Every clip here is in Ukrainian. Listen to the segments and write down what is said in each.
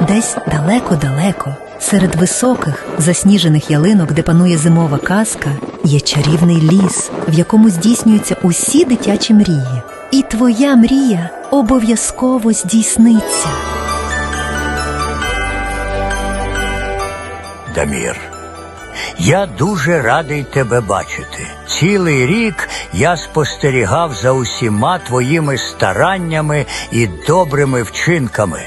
Десь далеко-далеко, серед високих засніжених ялинок, де панує зимова казка, є чарівний ліс, в якому здійснюються усі дитячі мрії. І твоя мрія обов'язково здійсниться. Дамір, я дуже радий тебе бачити. Цілий рік я спостерігав за усіма твоїми стараннями і добрими вчинками.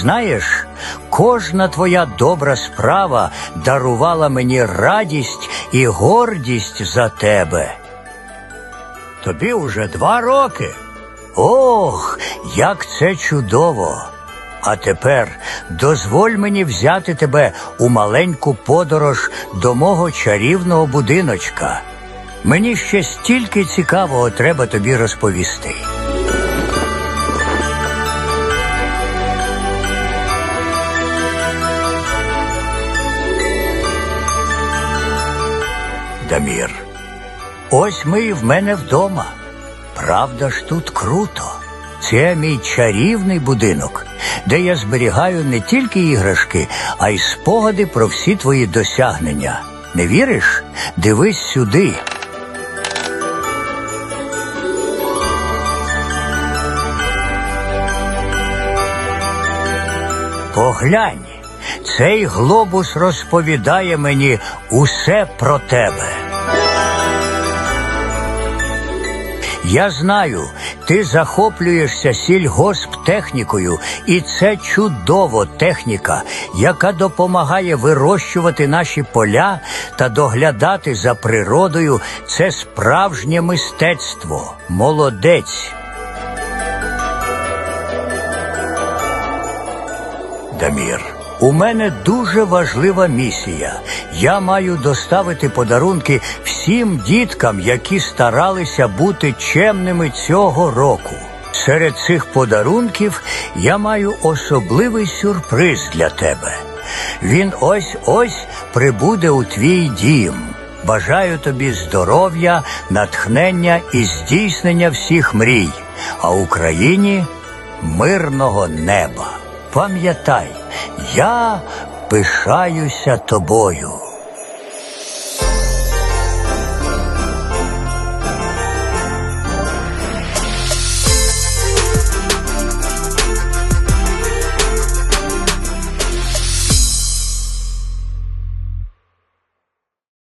Знаєш, кожна твоя добра справа дарувала мені радість і гордість за тебе. Тобі уже два роки. Ох, як це чудово! А тепер дозволь мені взяти тебе у маленьку подорож до мого чарівного будиночка. Мені ще стільки цікавого треба тобі розповісти. Дамір, ось ми і в мене вдома. Правда ж тут круто. Це мій чарівний будинок, де я зберігаю не тільки іграшки, а й спогади про всі твої досягнення. Не віриш? Дивись сюди. Поглянь, цей глобус розповідає мені усе про тебе. Я знаю, ти захоплюєшся сільгосптехнікою, і це чудово техніка, яка допомагає вирощувати наші поля та доглядати за природою. Це справжнє мистецтво. Молодець. Дамір, у мене дуже важлива місія. Я маю доставити подарунки всім діткам, які старалися бути чемними цього року. Серед цих подарунків я маю особливий сюрприз для тебе. Він ось ось прибуде у твій дім. Бажаю тобі здоров'я, натхнення і здійснення всіх мрій, а Україні мирного неба. Пам'ятай, я пишаюся тобою.